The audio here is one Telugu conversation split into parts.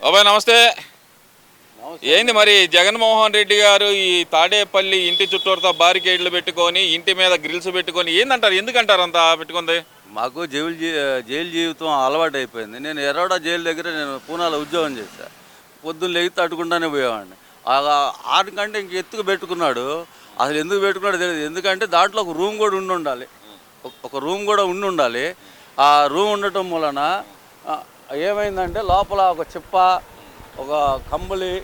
బాబాయ్ నమస్తే. ఏంది మరి జగన్మోహన్ రెడ్డి గారు ఈ తాడేపల్లి ఇంటి చుట్టూరుతో బారికేడ్లు పెట్టుకొని ఇంటి మీద గ్రిల్స్ పెట్టుకొని ఏందంటారు? ఎందుకంటారు అంత పెట్టుకుంది? మాకు జైలు జీ జైలు జీవితం అలవాటు అయిపోయింది నేను ఎర్రవాడ జైలు దగ్గర నేను పూనాలో ఉద్యోగం చేశా. పొద్దున్న లేగితే అట్టుకుంటానే పోయేవాడిని. ఆ- ఆరు కంటే ఇంక ఎత్తుకు పెట్టుకున్నాడు. అసలు ఎందుకు పెట్టుకున్నాడో తెలియదు. ఎందుకంటే దాంట్లో ఒక రూమ్ కూడా ఉండి ఉండాలి. ఒక- రూమ్ కూడా ఉండి ఉండాలి. ఆ రూమ్ ఉండటం వలన ఏమైందంటే లోపల ఒక చిప్ప ఒక కంబలి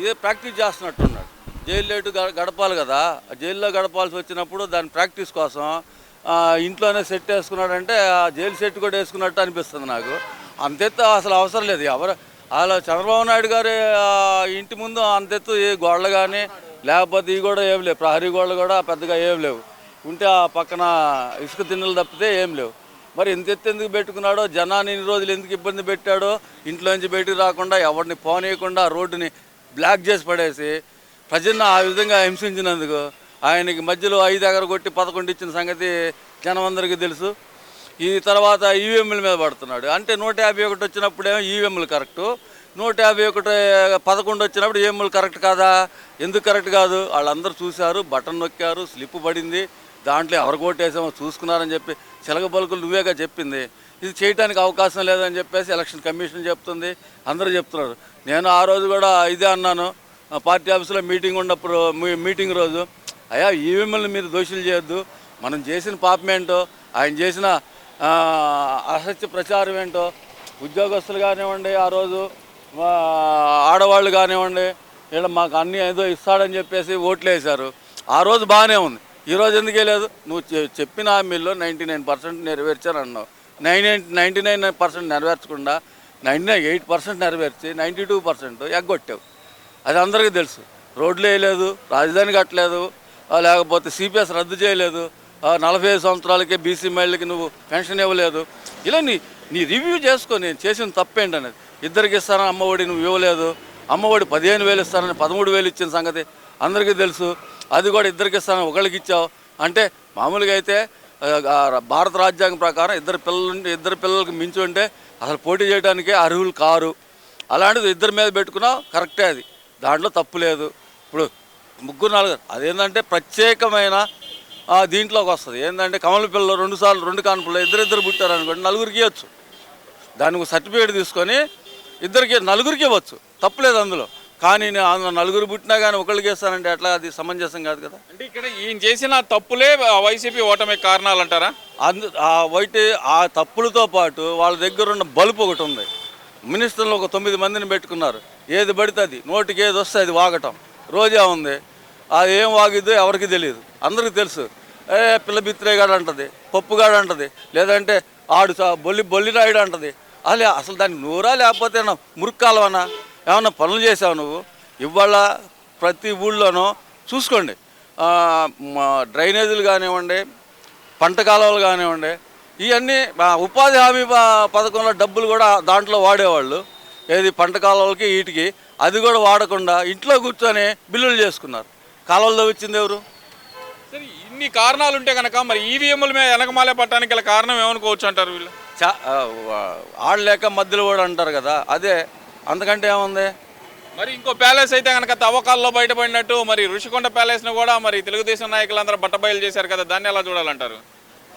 ఇదే ప్రాక్టీస్ చేస్తున్నట్టున్నాడు జైలు లేటు గడపాలి కదా. ఆ జైల్లో గడపాల్సి వచ్చినప్పుడు దాని ప్రాక్టీస్ కోసం ఇంట్లోనే సెట్ వేసుకున్నాడంటే ఆ జైలు సెట్ కూడా వేసుకున్నట్టు అనిపిస్తుంది నాకు. అంతెత్తు అసలు అవసరం లేదు. ఎవరు అలా చంద్రబాబు నాయుడు గారి ఇంటి ముందు అంతెత్తు ఏ గోడలు కానీ లేకపోతే ఇవి కూడా ఏం లేవు. ప్రహరీ గోడలు కూడా పెద్దగా ఏం లేవు. ఉంటే ఆ పక్కన ఇసుక తిన్నెలు తప్పితే ఏం లేవు. మరి ఎంత ఎత్తు ఎందుకు పెట్టుకున్నాడో? జనాన్ని ఇన్ని రోజులు ఎందుకు ఇబ్బంది పెట్టాడో? ఇంట్లోంచి బయటకు రాకుండా ఎవరిని పోనీయకుండా రోడ్డుని బ్లాక్ చేసి పడేసి ప్రజలను ఆ విధంగా హింసించినందుకు ఆయనకి మధ్యలో ఐదు ఎగర కొట్టి పదకొండు ఇచ్చిన సంగతి జనమందరికీ తెలుసు. ఈ తర్వాత ఈవీఎంల మీద పడుతున్నాడు. అంటే నూట యాభై ఒకటి వచ్చినప్పుడేమో ఈవీఎంలు కరెక్టు. నూట యాభై ఒకటి పదకొండు వచ్చినప్పుడు ఈవీఎంలు కరెక్ట్ కాదా? ఎందుకు కరెక్ట్ కాదు? వాళ్ళందరూ చూశారు బటన్ నొక్కారు స్లిప్ పడింది. దాంట్లో ఎవరు కొట్టేసామో చూసుకున్నారని చెప్పి చిలక పలుకులు నువ్వేగా చెప్పింది. ఇది చేయడానికి అవకాశం లేదని చెప్పేసి ఎలక్షన్ కమిషన్ చెప్తుంది. అందరూ చెప్తున్నారు. నేను ఆ రోజు కూడా ఇదే అన్నాను. పార్టీ ఆఫీసులో మీటింగ్ ఉన్నప్పుడు మీటింగ్ రోజు అయ్యా ఈవీఎంలను మీరు దోషులు చేయొద్దు. మనం చేసిన పాపం ఏంటో ఆయన చేసిన అసత్య ప్రచారం ఏంటో ఉద్యోగస్తులు కానివ్వండి ఆ రోజు ఆడవాళ్ళు కానివ్వండి వీళ్ళు మాకు అన్నీ ఏదో ఇస్తాడని చెప్పేసి ఓట్లు వేశారు. ఆ రోజు బాగానే ఉంది. ఈరోజు ఎందుకే లేదు నువ్వు చెప్పిన హామీల్లో నైంటీ నైన్ పర్సెంట్ నెరవేర్చాను అన్నావు నైన్ నైంటీ నైన్ పర్సెంట్ నెరవేర్చకుండా నైంటీ నైన్ ఎయిట్ పర్సెంట్ నెరవేర్చి నైంటీ టూ పర్సెంట్ ఎగ్గొట్టావు. అది అందరికీ తెలుసు. రోడ్లు వేయలేదు రాజధాని కట్టలేదు లేకపోతే సిపిఎస్ రద్దు చేయలేదు నలభై ఐదు సంవత్సరాలకే బీసీ మహిళలకి నువ్వు పెన్షన్ ఇవ్వలేదు. ఇలా నీ నీ రివ్యూ చేసుకో నేను చేసిన తప్పేంటి అనేది? ఇద్దరికి ఇస్తానని అమ్మఒడి నువ్వు ఇవ్వలేదు అమ్మఒడి పదిహేను వేలు ఇస్తానని పదమూడు వేలు ఇచ్చిన సంగతి అందరికీ తెలుసు. అది కూడా ఇద్దరికి ఇస్తాను ఒకరికి ఇచ్చావు. అంటే మామూలుగా అయితే భారత రాజ్యాంగం ప్రకారం ఇద్దరు పిల్లలు ఇద్దరు పిల్లలకి మించి ఉంటే అసలు పోటీ చేయడానికి అర్హులు కారు. అలాంటిది ఇద్దరి మీద పెట్టుకున్నావు కరెక్టే అది. దాంట్లో తప్పు లేదు. ఇప్పుడు ముగ్గురు నలుగురు అదేంటంటే ప్రత్యేకమైన దీంట్లోకి వస్తుంది. ఏంటంటే కమల పిల్లలు రెండు సార్లు రెండు కాన్పులు ఇద్దరిద్దరు పుట్టారు అనుకోండి నలుగురికి ఇవ్వచ్చు. దానికి సర్టిఫికేట్ తీసుకొని ఇద్దరికి నలుగురికి ఇవ్వచ్చు. తప్పులేదు అందులో. కానీ నలుగురు పుట్టినా కానీ ఒకరికి ఇస్తానంటే ఎట్లా అది సమంజసం కాదు కదా. అంటే ఇక్కడ ఈయన చేసిన తప్పులే వైసీపీ ఓటమి కారణాలు అంటారా అందు ఆ వైట్ ఆ తప్పులతో పాటు వాళ్ళ దగ్గర ఉన్న బలుపు ఒకటి ఉంది. మినిస్టర్లు ఒక తొమ్మిది మందిని పెట్టుకున్నారు. ఏది పడితే అది నోటికి ఏది వస్తే అది వాగటం. రోజా ఉంది. అది ఏం వాగిద్దో ఎవరికి తెలియదు అందరికీ తెలుసు. ఏ పిల్ల బిత్రేగాడు అంటది పప్పుగాడు అంటది లేదంటే ఆడు చా- బొల్లి బొల్లిరాయుడు అంటది. అసలు అసలు దానికి నూరా లేకపోతే మురుక్కాలవనా ఏమన్నా పనులు చేసావు నువ్వు? ఇవాళ ప్రతి ఊళ్ళోనూ చూసుకోండి. డ్రైనేజీలు కానివ్వండి పంట కాలువలు కానివ్వండి ఇవన్నీ ఉపాధి హామీ పథకంలో డబ్బులు కూడా దాంట్లో వాడేవాళ్ళు. ఏది పంట కాలువలకి వీటికి అది కూడా వాడకుండా ఇంట్లో కూర్చొని బిల్లులు చేసుకున్నారు. కాలువల్లో వచ్చింది ఎవరు? సరే ఇన్ని కారణాలు ఉంటే కనుక మరి ఈవీఎంల మీద వెనకమాలే పట్టడానికి గల కారణం ఏమనుకోవచ్చు అంటారు వీళ్ళు? ఆడలేక మధ్యలో కూడా అంటారు కదా. అదే అంతకంటే ఏముంది? మరి ఇంకో ప్యాలెస్ అయితే కనుక తవ్వకాల్లో బయటపడినట్టు మరి ఋషికొండ ప్యాలెస్ను కూడా మరి తెలుగుదేశం నాయకులందరూ బట్టబయలు చేశారు కదా దాన్ని ఎలా చూడాలంటారు?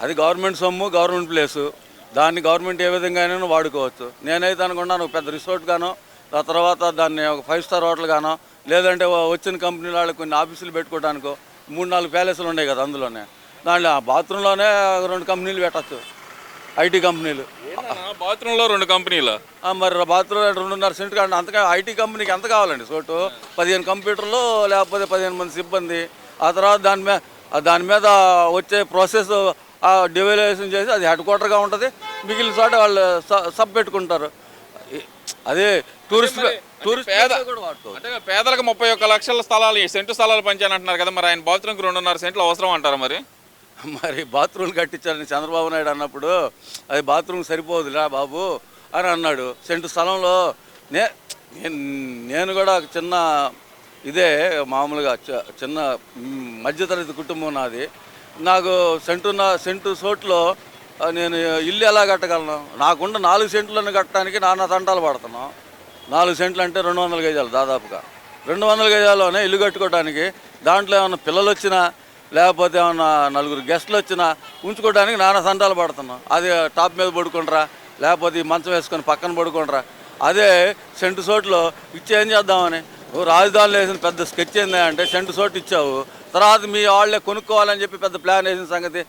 అది గవర్నమెంట్ సొమ్ము గవర్నమెంట్ ప్లేసు. దాన్ని గవర్నమెంట్ ఏ విధంగానైనా వాడుకోవచ్చు. నేనైతే అనుకున్నాను ఒక పెద్ద రిసార్ట్ గానో ఆ తర్వాత దాన్ని ఒక ఫైవ్ స్టార్ హోటల్ గానో లేదంటే వచ్చిన కంపెనీ వాళ్ళకి కొన్ని ఆఫీసులు పెట్టుకోవడానికో మూడు నాలుగు ప్యాలెస్లు ఉన్నాయి కదా అందులోనే. దాంట్లో ఆ బాత్రూంలోనే రెండు కంపెనీలు పెట్టచ్చు. ఐటీ కంపెనీలు. బాత్రూంలో రెండు కంపెనీలు? మరి బాత్రూమ్ రెండున్నర సెంట్ కానీ అంతగా ఐటీ కంపెనీకి ఎంత కావాలండి చోటు పదిహేను కంప్యూటర్లు లేకపోతే పదిహేను మంది సిబ్బంది. ఆ తర్వాత దాని మీద దాని మీద వచ్చే ప్రాసెస్ డివల్యూషన్ చేసి అది హెడ్ క్వార్టర్గా ఉంటుంది. మిగిలిన చోట వాళ్ళు సబ్ పెట్టుకుంటారు. అదే టూరిస్ట్ టూరిస్ట్ పేదలకు ముప్పై ఒక్క లక్షల స్థలాలు ఈ సెంటు స్థలాలు పంచాను అంటున్నారు కదా మరి ఆయన బాత్రూమ్కి రెండున్నర సెంట్లు అవసరం అంటారా మరి? మరి బాత్రూమ్ కట్టించాలని చంద్రబాబు నాయుడు అన్నప్పుడు అది బాత్రూమ్ సరిపోదురా బాబు అని అన్నాడు. సెంటు స్థలంలో నే నేను నేను కూడా ఒక చిన్న ఇదే మామూలుగా చిన్న మధ్యతరగతి కుటుంబం నాది. నాకు సెంటు నా సెంటు చోట్లో నేను ఇల్లు ఎలా కట్టగలను? నాకున్న నాలుగు సెంట్లను కట్టడానికి నాన్న తంటాలు పడుతున్నాం. నాలుగు సెంట్లు అంటే రెండు వందల గజాలు దాదాపుగా. రెండు వందల గజాల్లోనే ఇల్లు కట్టుకోవడానికి దాంట్లో ఏమైనా పిల్లలు వచ్చినా లేకపోతే ఏమన్నా నలుగురు గెస్ట్లు వచ్చినా ఉంచుకోవడానికి నానా సందాలు పడుతున్నాం. అది టాప్ మీద పడుకుంటారా లేకపోతే ఈ మంచం వేసుకొని పక్కన పడుకుంటారా అదే సెంటు సోట్లో ఇచ్చేం ఏం చేద్దామని? నువ్వు రాజధానిలో వేసిన పెద్ద స్కెచ్ ఏందా అంటే సెంటు సోటు ఇచ్చావు. తర్వాత మీ వాళ్ళే కొనుక్కోవాలని చెప్పి పెద్ద ప్లాన్ వేసిన సంగతి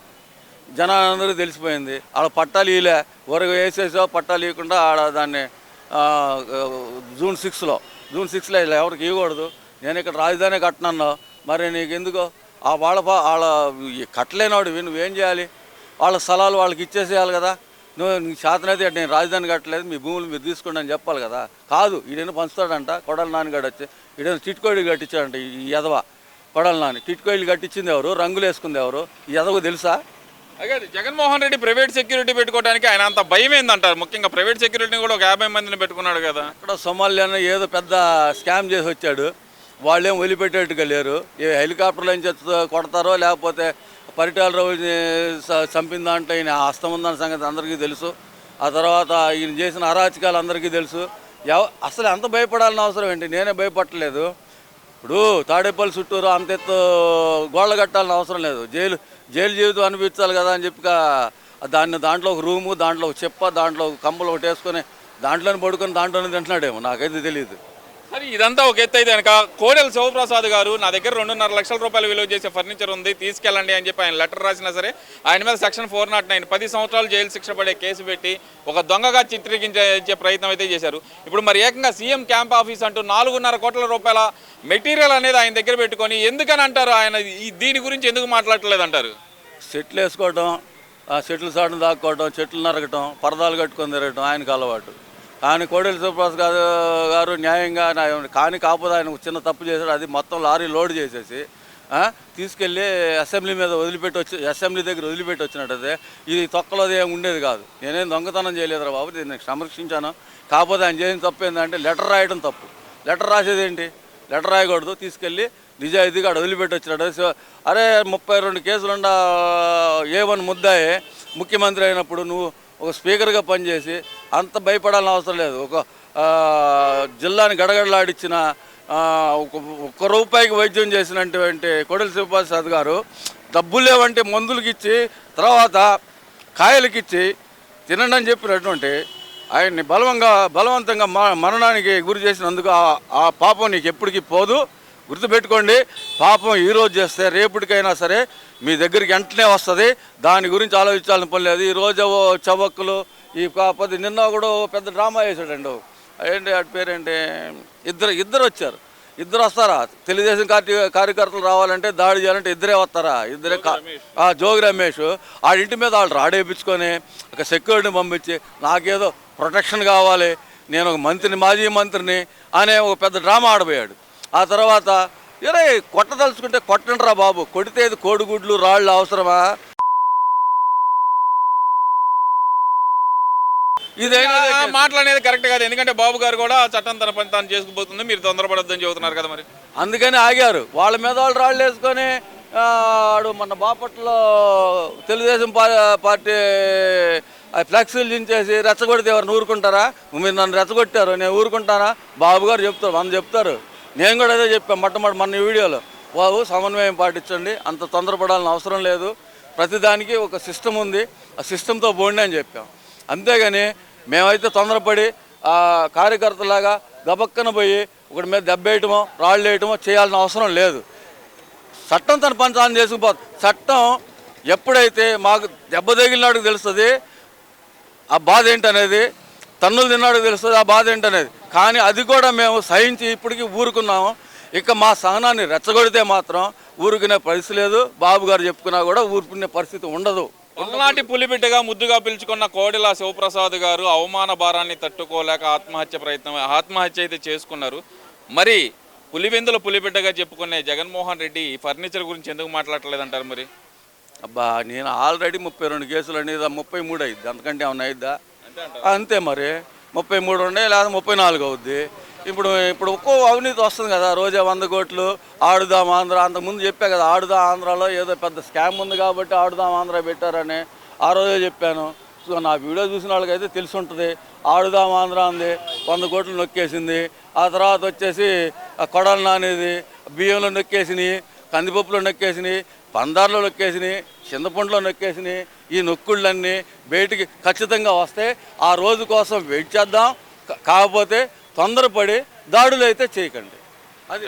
జనాలందరూ తెలిసిపోయింది. ఆడ పట్టాలు ఇలే వరకు వేసేసో పట్టాలు ఇవ్వకుండా ఆడ దాన్ని జూన్ సిక్స్లో జూన్ సిక్స్లో ఇలా ఎవరికి ఇవ్వకూడదు నేను ఇక్కడ రాజధాని కట్టనన్నావు. మరి నీకు ఎందుకో ఆ వాళ్ళ వాళ్ళ ఈ కట్టలేనోడు నువ్వేం చేయాలి? వాళ్ళ స్థలాలు వాళ్ళకి ఇచ్చేసేయాలి కదా. నువ్వు నీకు శాతనైతే నేను రాజధాని కట్టలేదు మీ భూములు మీరు తీసుకోండి అని చెప్పాలి కదా. కాదు ఈడేనా పంచుతాడంట కొడల నాన్నగాడు వచ్చి ఈడేనా చిట్కోడి కట్టించాడంట ఈ ఎదవ కొడల నాని. చిట్కోయిలు కట్టించింది ఎవరు? రంగులు వేసుకుంది ఎవరు? ఈ ఎదవ తెలుసా? అదే జగన్మోహన్ రెడ్డి ప్రైవేట్ సెక్యూరిటీ పెట్టుకోవడానికి ఆయన అంత భయం ఏందంటారు? ముఖ్యంగా ప్రైవేట్ సెక్యూరిటీని కూడా ఒక యాభై మందిని పెట్టుకున్నాడు కదా. అక్కడ సొమాలియాలో ఏదో పెద్ద స్కామ్ చేసి వచ్చాడు. వాళ్ళేం వదిలిపెట్టేట్టుగా లేరు. ఏ హెలికాప్టర్లు ఏం చేస్తా కొడతారో లేకపోతే పరిటాల రోజుని చంపిన దాంట్లో ఈయన హస్తం ఉందన్న సంగతి అందరికీ తెలుసు. ఆ తర్వాత ఈయన చేసిన అరాచకాలు అందరికీ తెలుసు. ఎవ అసలు ఎంత భయపడాలని అవసరం ఏంటి? నేనే భయపడలేదు ఇప్పుడు తాడేపల్లి చుట్టూరు అంత ఎత్తు గోళ్ళ కట్టాలని అవసరం లేదు. జైలు జైలు జీవితం అనిపించాలి కదా అని చెప్పి కా- దాన్ని దాంట్లో ఒక రూము దాంట్లో ఒక చెప్ప దాంట్లో ఒక కంబలు ఒకటి వేసుకొని దాంట్లోనే పడుకొని దాంట్లోనే తింటున్నాడేమో. నాకైతే తెలియదు మరి ఇదంతా ఒక ఎత్తు అయితే కనుక కోడెల శివప్రసాద్ గారు నా దగ్గర రెండున్నర లక్షల రూపాయలు విలువ చేసే ఫర్నిచర్ ఉంది తీసుకెళ్ళండి అని చెప్పి ఆయన లెటర్ రాసినా సరే ఆయన మీద సెక్షన్ ఫోర్ నాట్ నైన్ పది సంవత్సరాలు జైలు శిక్ష పడే కేసు పెట్టి ఒక దొంగగా చిత్రీకరించే ప్రయత్నం అయితే చేశారు. ఇప్పుడు మరి ఏకంగా సీఎం క్యాంప్ ఆఫీస్ అంటూ నాలుగున్నర కోట్ల రూపాయల మెటీరియల్ అనేది ఆయన దగ్గర పెట్టుకొని ఎందుకని అంటారు ఆయన? ఈ దీని గురించి ఎందుకు మాట్లాడట్లేదు అంటారు? సెట్లు వేసుకోవడం ఆ చెట్లు సాటును దాక్కోవడం చెట్లు నరగటం పరదాలు కట్టుకొని తిరగటం ఆయనకు అలవాటు. కానీ కోడెల సుప్రసాద్ గారు గారు న్యాయంగా నా- కానీ కాకపోతే ఆయన చిన్న తప్పు చేశాడు. అది మొత్తం లారీ లోడ్ చేసేసి తీసుకెళ్ళి అసెంబ్లీ మీద వదిలిపెట్టి వచ్చి అసెంబ్లీ దగ్గర వదిలిపెట్టి వచ్చినట్టు ఇది తొక్కలోది ఏమి ఉండేది కాదు. నేనేం దొంగతనం చేయలేదురా బాబు దీన్ని సంరక్షించాను. కాకపోతే ఆయన చేసిన తప్పు ఏంటంటే లెటర్ రాయడం తప్పు. లెటర్ రాసేది ఏంటి? లెటర్ రాయకూడదు తీసుకెళ్ళి నిజాయితీగా ఆడ వదిలిపెట్టి వచ్చినాడు సో, అరే ముప్పై రెండు కేసులుండ ఏ వన్ ముద్దాయే ముఖ్యమంత్రి అయినప్పుడు నువ్వు ఒక స్పీకర్గా పనిచేసి అంత భయపడాలని అవసరం లేదు. ఒక జిల్లాని గడగడలాడిచ్చిన ఒక ఒక్క రూపాయికి వైద్యం చేసినటువంటి కొడలి శివప్రసాద్ గారు డబ్బులు లేవంటే మందులకి ఇచ్చి తర్వాత కాయలకిచ్చి తినండి అని చెప్పినటువంటి ఆయన్ని బలవంగా బలవంతంగా మ- మరణానికి గురి చేసినందుకు ఆ- పాపం నీకు ఎప్పటికీ పోదు. గుర్తుపెట్టుకోండి పాపం ఈరోజు చేస్తే రేపటికైనా సరే మీ దగ్గరికి వెంటనే వస్తుంది. దాని గురించి ఆలోచించాలని పని లేదు. ఈ ఓ చవక్కులు ఈ కాకపోతే నిన్న కూడా పెద్ద డ్రామా వేసాడండి. ఏంటి వాటి పేరేంటి? ఇద్దరు ఇద్దరు వచ్చారు. ఇద్దరు వస్తారా? తెలుగుదేశం పార్టీ కార్యకర్తలు రావాలంటే దాడి చేయాలంటే ఇద్దరే వస్తారా? ఇద్దరే జోగి రమేష్. ఆ ఇంటి మీద వాళ్ళు రాడేపించుకొని ఒక సెక్యూరిటీని పంపించి నాకేదో ప్రొటెక్షన్ కావాలి. నేను ఒక మంత్రిని మాజీ మంత్రిని అనే ఒక పెద్ద డ్రామా ఆడబోయాడు. ఆ తర్వాత ఇరే కొట్టదలుచుకుంటే కొట్టండిరా బాబు. కొడితే కోడిగుడ్లు రాళ్ళు అవసరమా? ఇదైనా ఆ మాటలు అనేది కరెక్ట్ కాదు. ఎందుకంటే బాబు గారు కూడా చట్టం తన పని తాను చేసుకుపోతుంది. మీరు తొందరపడొద్దని చెబుతున్నారు కదా మరి. అందుకని ఆగారు. వాళ్ళ మీద వాళ్ళు రాళ్ళు వేసుకొని ఆడు మన బాపట్లో తెలుగుదేశం పార్టీ ఫ్లెక్సీలు దించేసి రెచ్చగొడితే ఎవరిని ఊరుకుంటారా? మీరు నన్ను రెచ్చగొట్టారు నేను ఊరుకుంటానా? బాబు గారు చెప్తారు మనం చెప్తారు. నేను కూడా అదే చెప్పాను మొట్టమొదటి మన వీడియోలో. బాబు సమన్వయం పాటించండి. అంత తొందరపడాలని అవసరం లేదు. ప్రతిదానికి ఒక సిస్టమ్ ఉంది. ఆ సిస్టంతో పోండి అని చెప్పాం. అంతేగాని మేమైతే తొందరపడి కార్యకర్తలాగా గబక్కన పోయి ఒకటి మీద దెబ్బేయటమో రాళ్ళు వేయటమో చేయాల్సిన అవసరం లేదు. చట్టం తన పని తాను చేసుకుపోతుంది చట్టం ఎప్పుడైతే మాకు దెబ్బ తగిలినాడు తెలుస్తుంది ఆ బాధ ఏంటనేది తన్నులు తిన్నాడు తెలుస్తుంది ఆ బాధ ఏంటనేది. కానీ అది కూడా మేము సహించి ఇప్పటికీ ఊరుకున్నాము. ఇక మా సహనాన్ని రెచ్చగొడితే మాత్రం ఊరుకునే పరిస్థితి లేదు. బాబు గారు చెప్పుకున్నా కూడా ఊరుకునే పరిస్థితి ఉండదు. పల్నాటి పులిబిడ్డగా ముద్దుగా పిలుచుకున్న కోడెల శివప్రసాద్ గారు అవమాన భారాన్ని తట్టుకోలేక ఆత్మహత్య ప్రయత్నం ఆత్మహత్య అయితే చేసుకున్నారు. మరి పులివెందుల పులిబిడ్డగా చెప్పుకునే జగన్మోహన్ రెడ్డి ఈ ఫర్నిచర్ గురించి ఎందుకు మాట్లాడలేదంటారు మరి? అబ్బా నేను ఆల్రెడీ ముప్పై రెండు కేసులు అనేది ముప్పై మూడు అయింది అంతకంటే ఏమన్నా అయిద్దా అంతే మరి. ముప్పై మూడు ఉండే లేదా ముప్పై నాలుగు అవుద్ది. ఇప్పుడు ఇప్పుడు ఒక్కో అవినీతి వస్తుంది కదా రోజా వంద కోట్లు ఆడుదాం ఆంధ్ర అంతకుముందు చెప్పా కదా ఆడుదాం ఆంధ్రాలో ఏదో పెద్ద స్కామ్ ఉంది కాబట్టి ఆడుదాం ఆంధ్ర పెట్టారని ఆ రోజే చెప్పాను. సో నా వీడియో చూసిన వాళ్ళకైతే తెలిసి ఉంటుంది ఆడుదాం ఆంధ్ర అంది వంద కోట్లు నొక్కేసింది. ఆ తర్వాత వచ్చేసి ఆ కొడలు నానేది బియ్యంలో నొక్కేసినాయి కందిపప్పులో నొక్కేసినాయి పందార్లో నొక్కేసినాయి చింతపండులో నొక్కేసినాయి ఈ నొక్కుళ్ళన్నీ బయటికి ఖచ్చితంగా వస్తే ఆ రోజు కోసం వెయిట్ చేద్దాం. కాకపోతే తొందరపడి దాడులు అయితే చేయకండి. అది